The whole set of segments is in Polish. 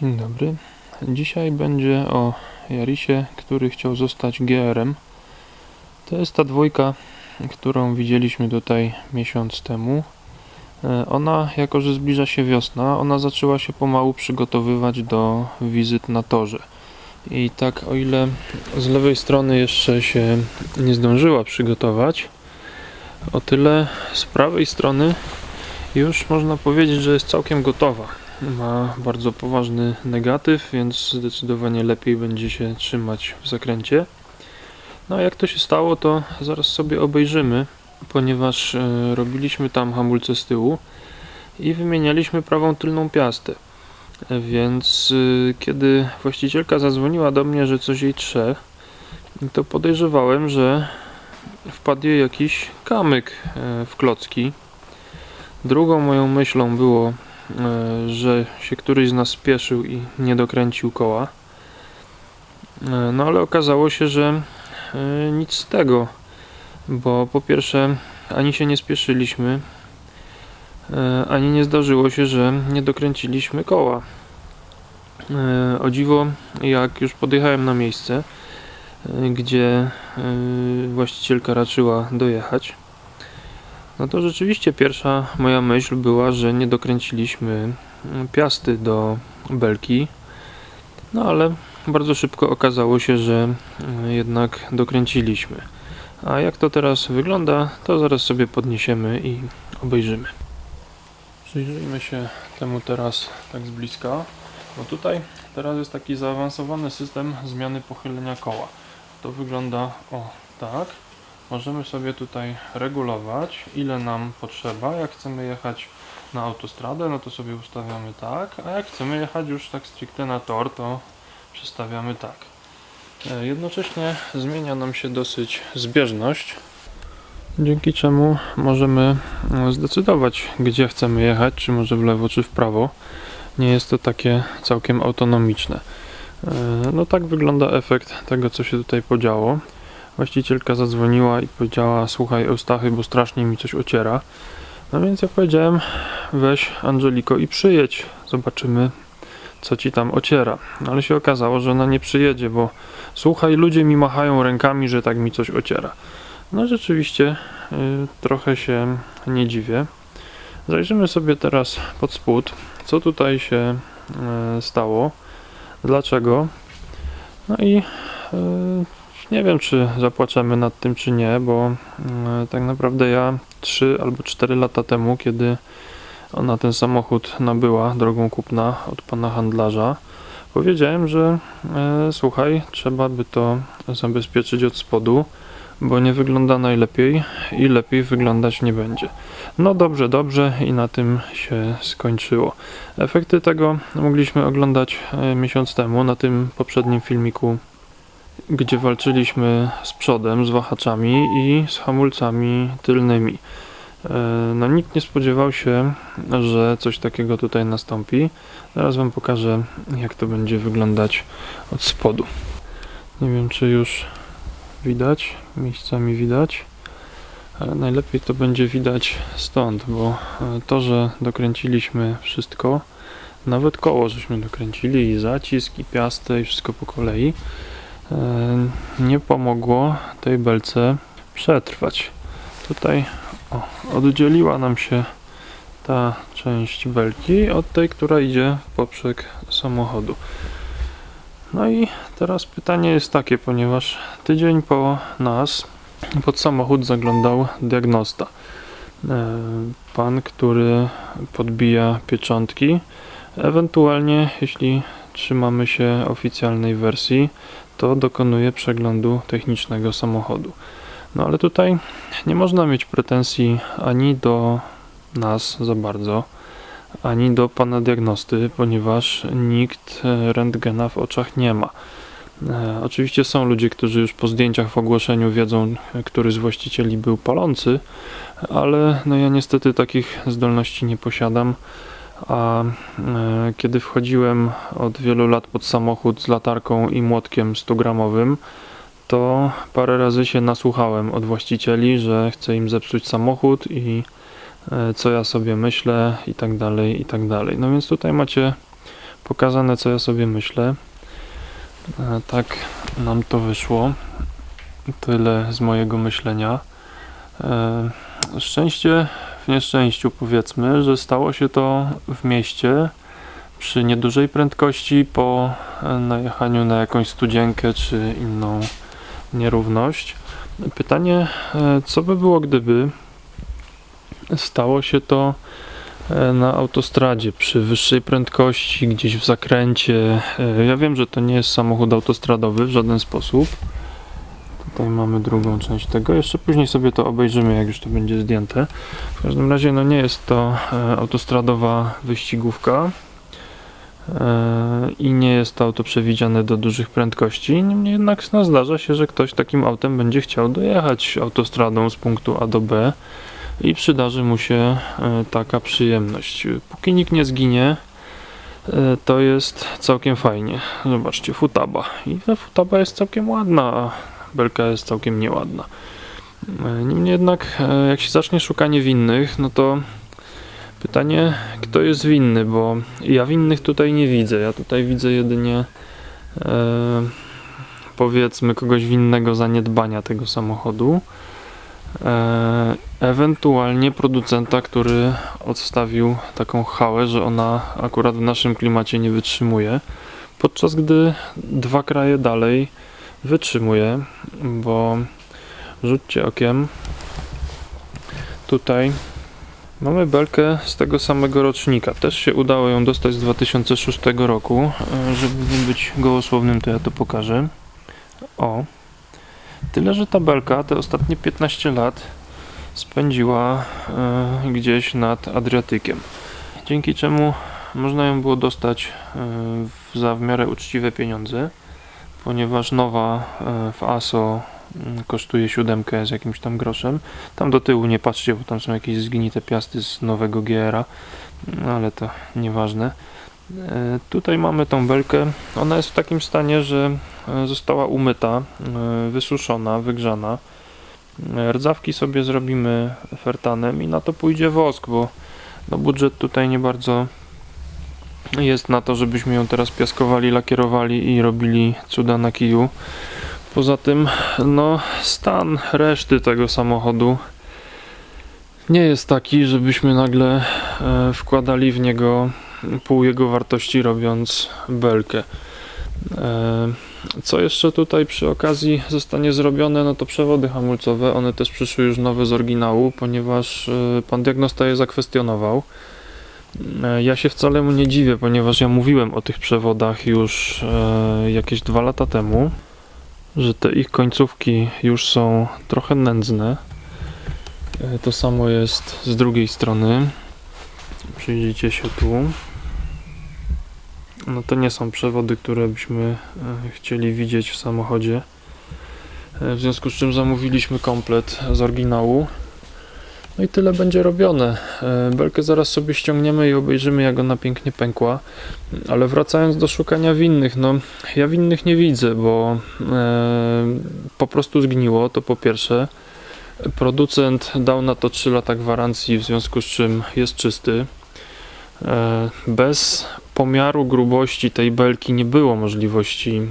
Dzień dobry. Dzisiaj będzie o Jarisie, który chciał zostać GR-em. To jest ta dwójka, którą widzieliśmy tutaj miesiąc temu. E, Ona, jako że zbliża się wiosna, ona zaczęła się pomału przygotowywać do wizyt na torze. I tak, o ile z lewej strony jeszcze się nie zdążyła przygotować, o tyle z prawej strony już można powiedzieć, że jest całkiem gotowa ma bardzo poważny negatyw, więc zdecydowanie lepiej będzie się trzymać w zakręcie. No a jak to się stało, to zaraz sobie obejrzymy, ponieważ e, robiliśmy tam hamulce z tyłu i wymienialiśmy prawą tylną piastę. E, Więc e, kiedy właścicielka zadzwoniła do mnie, że coś jej trze, to podejrzewałem, że wpadł jej jakiś kamyk w klocki. Drugą moją myślą było, że się któryś z nas spieszył i nie dokręcił koła. E, No ale okazało się, że e, nic z tego, bo po pierwsze ani się nie spieszyliśmy, e, ani nie zdarzyło się, że nie dokręciliśmy koła. E, O dziwo, jak już podjechałem na miejsce, e, gdzie e, właścicielka raczyła dojechać, no to rzeczywiście pierwsza moja myśl była, że nie dokręciliśmy piasty do belki. No ale bardzo szybko okazało się, że mm, jednak dokręciliśmy. A jak to teraz wygląda, to zaraz sobie podniesiemy i obejrzymy. Przyjrzyjmy się temu teraz tak z bliska. Bo tutaj teraz jest taki zaawansowany system zmiany pochylenia koła. To wygląda o tak. Możemy sobie tutaj regulować, ile nam potrzeba. Jak chcemy jechać na autostradę, no to sobie ustawiamy tak, a jak chcemy jechać już tak stricte na tor, to przestawiamy tak. E, Jednocześnie zmienia nam się dosyć zbieżność, dzięki czemu możemy e, zdecydować, gdzie chcemy jechać, czy może w lewo, czy w prawo. Nie jest to takie całkiem autonomiczne. E, No tak wygląda efekt tego, co się tutaj podziało. Właścicielka zadzwoniła i powiedziała: Słuchaj, Eustachy, bo strasznie mi coś ociera. No więc ja powiedziałem: Weź Angeliko i przyjedź. Zobaczymy, co ci tam ociera. No ale się okazało, że ona nie przyjedzie, bo słuchaj, ludzie mi machają rękami, że tak mi coś ociera. No rzeczywiście, y, trochę się nie dziwię. Zajrzymy sobie teraz pod spód, co tutaj się y, stało, dlaczego. No i y, nie wiem, czy zapłaczemy nad tym, czy nie, bo mm, tak naprawdę ja 3 albo 4 lata temu, kiedy ona ten samochód nabyła drogą kupna od pana handlarza, powiedziałem, że e, słuchaj, trzeba by to zabezpieczyć od spodu, bo nie wygląda najlepiej i lepiej wyglądać nie będzie. No dobrze, dobrze i na tym się skończyło. Efekty tego mogliśmy oglądać e, miesiąc temu na tym poprzednim filmiku gdzie walczyliśmy z przodem, z wahaczami i z hamulcami tylnymi. E, No nikt nie spodziewał się, że coś takiego tutaj nastąpi. Zaraz Wam pokażę, jak to będzie wyglądać od spodu. Nie wiem, czy już widać, miejscami widać, ale najlepiej to będzie widać stąd, bo e, to, że dokręciliśmy wszystko, nawet koło żeśmy dokręcili i zacisk, i piastę, i wszystko po kolei, nie pomogło tej belce przetrwać. Tutaj o, oddzieliła nam się ta część belki od tej, która idzie w poprzek samochodu. No i teraz pytanie jest takie, ponieważ tydzień po nas pod samochód zaglądał diagnosta. E, Pan, który podbija pieczątki, ewentualnie jeśli trzymamy się oficjalnej wersji, to dokonuje przeglądu technicznego samochodu. No ale tutaj nie można mieć pretensji ani do nas za bardzo, ani do pana diagnosty, ponieważ nikt e, rentgena w oczach nie ma. E, Oczywiście są ludzie, którzy już po zdjęciach w ogłoszeniu wiedzą, który z właścicieli był palący, ale no ja niestety takich zdolności nie posiadam. A e, kiedy wchodziłem od wielu lat pod samochód z latarką i młotkiem 100-gramowym, to parę razy się nasłuchałem od właścicieli, że chcę im zepsuć samochód i e, co ja sobie myślę i tak dalej, i tak dalej. No więc tutaj macie pokazane, co ja sobie myślę. E, Tak nam to wyszło. Tyle z mojego myślenia. Szczęście nieszczęściu, powiedzmy, że stało się to w mieście przy niedużej prędkości po najechaniu na jakąś studzienkę czy inną nierówność. Pytanie, e, co by było, gdyby stało się to e, na autostradzie przy wyższej prędkości, gdzieś w zakręcie. E, Ja wiem, że to nie jest samochód autostradowy w żaden sposób. Tutaj mamy drugą część tego. Jeszcze później sobie to obejrzymy, jak już to będzie zdjęte. W każdym razie, no nie jest to e, autostradowa wyścigówka. E, I nie jest to auto przewidziane do dużych prędkości. Niemniej jednak no, zdarza się, że ktoś takim autem będzie chciał dojechać autostradą z punktu A do B i przydarzy mu się e, taka przyjemność. Póki nikt nie zginie, e, to jest całkiem fajnie. Zobaczcie, futaba. I ta futaba jest całkiem ładna, belka jest całkiem nieładna. E, Niemniej jednak, e, jak się zacznie szukanie winnych, no to pytanie, kto jest winny, bo ja winnych tutaj nie widzę. Ja tutaj widzę jedynie e, powiedzmy kogoś winnego zaniedbania tego samochodu. E, ewentualnie producenta, który odstawił taką hałę, że ona akurat w naszym klimacie nie wytrzymuje, podczas gdy dwa kraje dalej wytrzymuje, bo rzućcie okiem tutaj mamy belkę z tego samego rocznika. Też się udało ją dostać z 2006 roku. E, Żeby nie być gołosłownym, to ja to pokażę. O. Tyle, że ta belka te ostatnie 15 lat spędziła e, gdzieś nad Adriatykiem. Dzięki czemu można ją było dostać w, za w miarę uczciwe pieniądze, ponieważ nowa e, w ASO mm, kosztuje siódemkę z jakimś tam groszem. Tam do tyłu nie patrzcie, bo tam są jakieś zgnite piasty z nowego GR-a, no, ale to nieważne. E, Tutaj mamy tą belkę. Ona jest w takim stanie, że e, została umyta, wysuszona, wygrzana. Rdzawki sobie zrobimy fertanem i na to pójdzie wosk, bo no budżet tutaj nie bardzo jest na to, żebyśmy ją teraz piaskowali, lakierowali i robili cuda na kiju. Poza tym, no, stan reszty tego samochodu nie jest taki, żebyśmy nagle e, wkładali w niego pół jego wartości robiąc belkę. E, Co jeszcze tutaj przy okazji zostanie zrobione, no to przewody hamulcowe, one też przyszły już nowe z oryginału, ponieważ e, pan diagnosta je zakwestionował. E, Ja się wcale mu nie dziwię, ponieważ ja mówiłem o tych przewodach już e, jakieś dwa lata temu, że te ich końcówki już są trochę nędzne. E, To samo jest z drugiej strony. Przyjrzyjcie się tu. No to nie są przewody, które byśmy chcieli widzieć w samochodzie. W związku z czym zamówiliśmy komplet z oryginału. No i tyle będzie robione. E, Belkę zaraz sobie ściągniemy i obejrzymy, jak ona pięknie pękła. Ale wracając do szukania winnych, no ja winnych nie widzę, bo e, po prostu zgniło, to po pierwsze. Producent dał na to 3 lata gwarancji, w związku z czym jest czysty. E, Bez pomiaru grubości tej belki nie było możliwości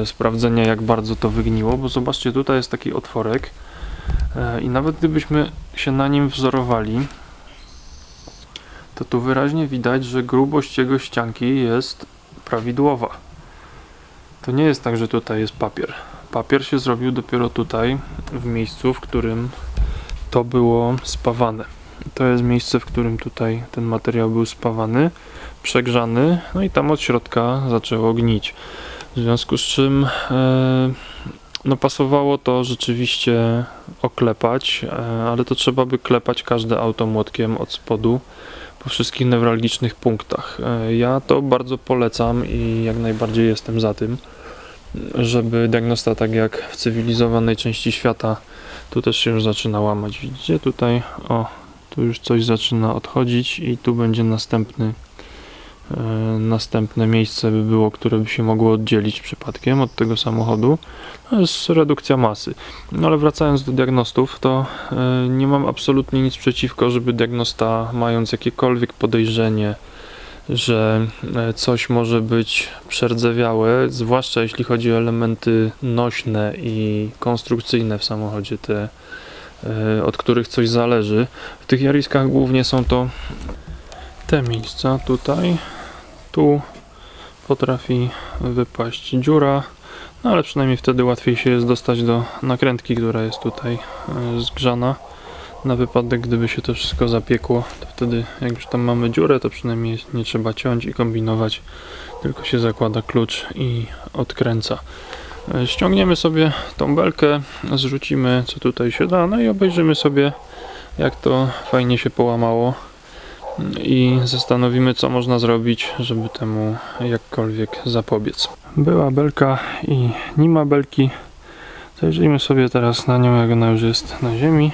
e, sprawdzenia, jak bardzo to wygniło, bo zobaczcie, tutaj jest taki otworek i nawet gdybyśmy się na nim wzorowali, to tu wyraźnie widać, że grubość jego ścianki jest prawidłowa. To nie jest tak, że tutaj jest papier. Papier się zrobił dopiero tutaj, w miejscu, w którym to było spawane. To jest miejsce, w którym tutaj ten materiał był spawany, przegrzany, no i tam od środka zaczęło gnić. W związku z czym e, no pasowało to rzeczywiście oklepać, e, ale to trzeba by klepać każde auto młotkiem od spodu po wszystkich newralgicznych punktach. E, Ja to bardzo polecam i jak najbardziej jestem za tym, żeby diagnosta, tak jak w cywilizowanej części świata, tu też się już zaczyna łamać. Widzicie tutaj? O, tu już coś zaczyna odchodzić i tu będzie następny następne miejsce by było, które by się mogło oddzielić przypadkiem od tego samochodu. To jest redukcja masy. No ale wracając do diagnostów, to e, nie mam absolutnie nic przeciwko, żeby diagnosta, mając jakiekolwiek podejrzenie że e, coś może być przerdzewiałe, zwłaszcza jeśli chodzi o elementy nośne i konstrukcyjne w samochodzie, te e, od których coś zależy. W tych jariskach głównie są to te miejsca tutaj. Tu potrafi wypaść dziura, no ale przynajmniej wtedy łatwiej się jest dostać do nakrętki, która jest tutaj e, zgrzana. Na wypadek, gdyby się to wszystko zapiekło, to wtedy jak już tam mamy dziurę, to przynajmniej nie trzeba ciąć i kombinować, tylko się zakłada klucz i odkręca. E, Ściągniemy sobie tą belkę, zrzucimy co tutaj się da, no i obejrzymy sobie jak to fajnie się połamało i zastanowimy, co można zrobić, żeby temu jakkolwiek zapobiec. Była belka i nie ma belki. Zajrzyjmy sobie teraz na nią, jak ona już jest na ziemi.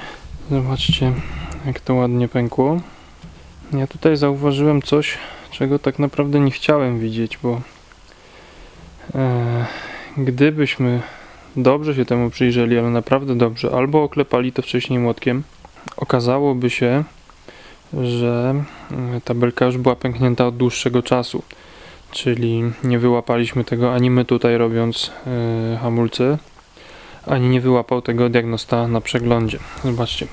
Zobaczcie, jak to ładnie pękło. Ja tutaj zauważyłem coś, czego tak naprawdę nie chciałem widzieć, bo e, gdybyśmy dobrze się temu przyjrzeli, ale naprawdę dobrze, albo oklepali to wcześniej młotkiem, okazałoby się, że mm, ta belka już była pęknięta od dłuższego czasu. Czyli nie wyłapaliśmy tego ani my tutaj robiąc yy, hamulce, ani nie wyłapał tego diagnosta na przeglądzie. Zobaczcie,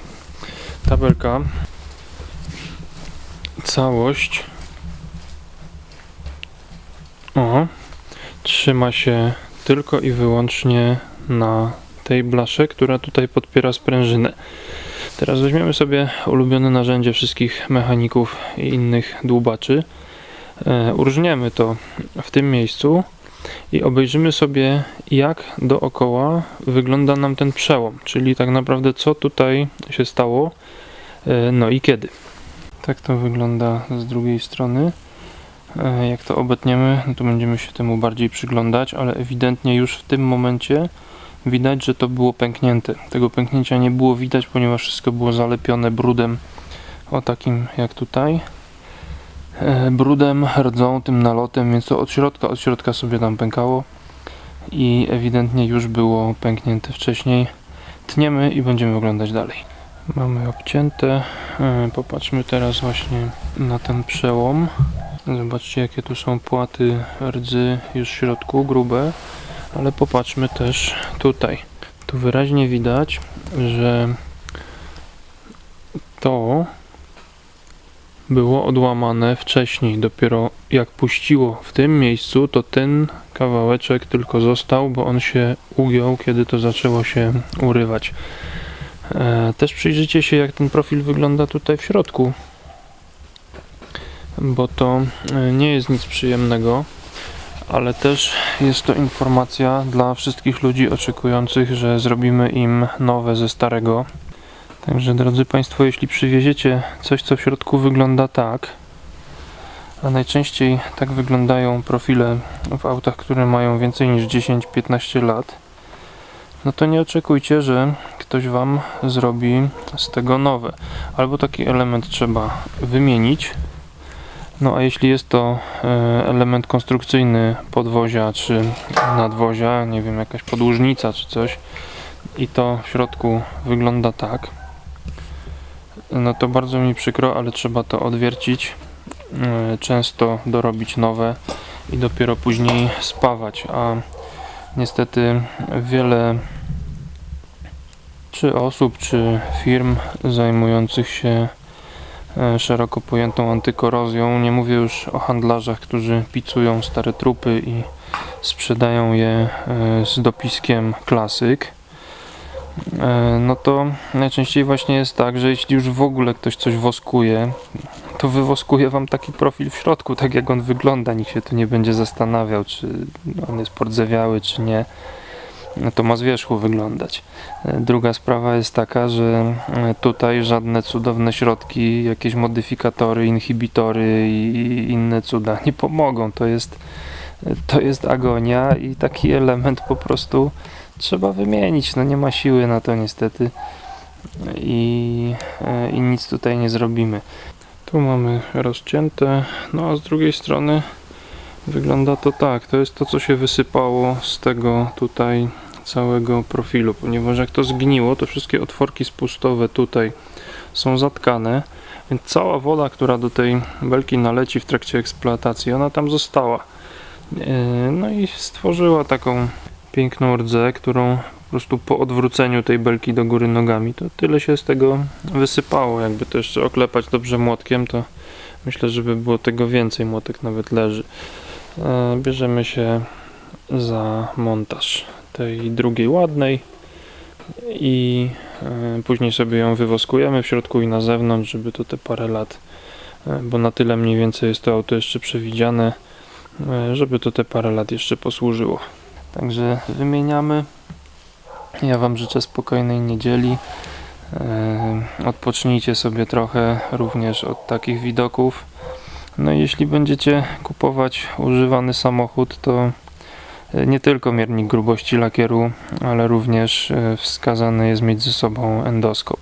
ta belka, całość, o, trzyma się tylko i wyłącznie na tej blasze, która tutaj podpiera sprężynę. Teraz weźmiemy sobie ulubione narzędzie wszystkich mechaników i innych dłubaczy. E, urżniemy to w tym miejscu i obejrzymy sobie jak dookoła wygląda nam ten przełom, czyli tak naprawdę co tutaj się stało, e, no i kiedy. Tak to wygląda z drugiej strony. E, Jak to obetniemy, no to będziemy się temu bardziej przyglądać, ale ewidentnie już w tym momencie widać, że to było pęknięte. Tego pęknięcia nie było widać, ponieważ wszystko było zalepione brudem, o takim jak tutaj. E, brudem, rdzą, tym nalotem, więc to od środka, od środka sobie tam pękało i ewidentnie już było pęknięte wcześniej. Tniemy i będziemy oglądać dalej. Mamy obcięte. E, Popatrzmy teraz właśnie na ten przełom. Zobaczcie jakie tu są płaty rdzy już w środku, grube ale popatrzmy też tutaj. Tu wyraźnie widać, że to było odłamane wcześniej. Dopiero jak puściło w tym miejscu, to ten kawałeczek tylko został, bo on się ugiął, kiedy to zaczęło się urywać. E, też przyjrzyjcie się, jak ten profil wygląda tutaj w środku, bo to e, nie jest nic przyjemnego ale też jest to informacja dla wszystkich ludzi oczekujących, że zrobimy im nowe ze starego. Także drodzy Państwo, jeśli przywieziecie coś, co w środku wygląda tak, a najczęściej tak wyglądają profile w autach, które mają więcej niż 10-15 lat, no to nie oczekujcie, że ktoś Wam zrobi z tego nowe. Albo taki element trzeba wymienić, no a jeśli jest to e, element konstrukcyjny podwozia czy nadwozia, nie wiem, jakaś podłużnica czy coś i to w środku wygląda tak, no to bardzo mi przykro, ale trzeba to odwiercić, e, często dorobić nowe i dopiero później spawać, a niestety wiele czy osób, czy firm zajmujących się szeroko pojętą antykorozją. Nie mówię już o handlarzach, którzy picują stare trupy i sprzedają je e, z dopiskiem klasyk. E, no to najczęściej właśnie jest tak, że jeśli już w ogóle ktoś coś woskuje, to wywoskuje wam taki profil w środku, tak jak on wygląda. Nikt się tu nie będzie zastanawiał, czy on jest pordzewiały, czy nie to ma z wierzchu wyglądać. E, druga sprawa jest taka, że e, tutaj żadne cudowne środki, jakieś modyfikatory, inhibitory i inne cuda nie pomogą. To jest, e, to jest agonia i taki element po prostu trzeba wymienić. No nie ma siły na to niestety i, i nic tutaj nie zrobimy. Tu mamy rozcięte, no a z drugiej strony wygląda to tak. To jest to, co się wysypało z tego tutaj całego profilu, ponieważ jak to zgniło, to wszystkie otworki spustowe tutaj są zatkane, więc cała woda, która do tej belki naleci w trakcie eksploatacji, ona tam została. E, No i stworzyła taką piękną rdzę, którą po prostu po odwróceniu tej belki do góry nogami, to tyle się z tego wysypało. Jakby to jeszcze oklepać dobrze młotkiem, to myślę, żeby było tego więcej. Młotek nawet leży. E, Bierzemy się za montaż tej drugiej ładnej i e, później sobie ją wywoskujemy w środku i na zewnątrz, żeby to te parę lat, e, bo na tyle mniej więcej jest to auto jeszcze przewidziane, e, żeby to te parę lat jeszcze posłużyło. Także wymieniamy. Ja Wam życzę spokojnej niedzieli. Odpocznijcie sobie trochę również od takich widoków. No i jeśli będziecie kupować używany samochód, to nie tylko miernik grubości lakieru, ale również e, wskazane jest mieć ze sobą endoskop.